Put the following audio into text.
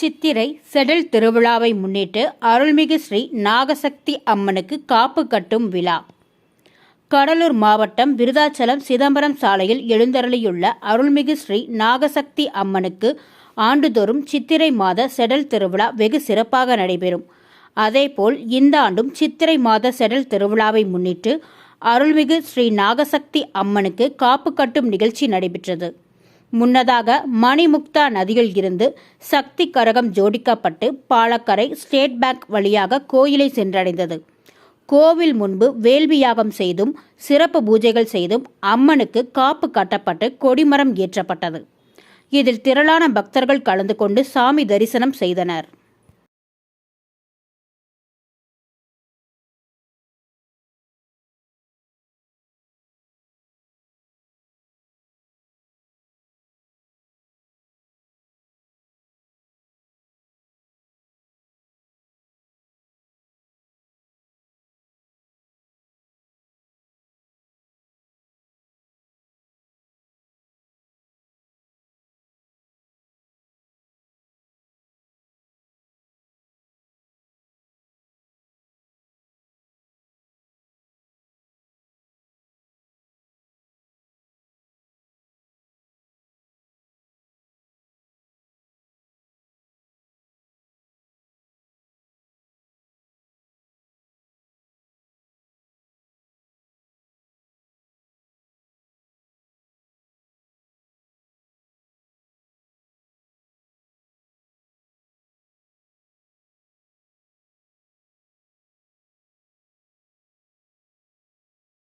சித்திரை செடல் திருவிழாவை முன்னிட்டு அருள்மிகு ஸ்ரீ நாகசக்தி அம்மனுக்கு காப்பு கட்டும் விழா. கடலூர் மாவட்டம் விருதாச்சலம் சிதம்பரம் சாலையில் எழுந்தருளியுள்ள அருள்மிகு ஸ்ரீ நாகசக்தி அம்மனுக்கு ஆண்டுதோறும் சித்திரை மாத செடல் திருவிழா வெகு சிறப்பாக நடைபெறும். அதேபோல் இந்த ஆண்டும் சித்திரை மாத செடல் திருவிழாவை முன்னிட்டு அருள்மிகு ஸ்ரீ நாகசக்தி அம்மனுக்கு காப்பு கட்டும் நிகழ்ச்சி நடைபெற்றது. முன்னதாக மணிமுக்தா நதியில் இருந்து சக்தி கரகம் ஜோடிக்கப்பட்டு பாலக்கரை ஸ்டேட் பேங்க் வழியாக கோயிலை சென்றடைந்தது. கோவில் முன்பு வேள்வி யாகம் செய்தும் சிறப்பு பூஜைகள் செய்தும் அம்மனுக்கு காப்பு கட்டப்பட்டு கொடிமரம் ஏற்றப்பட்டது. இதில் திரளான பக்தர்கள் கலந்து கொண்டு சாமி தரிசனம் செய்தனர்.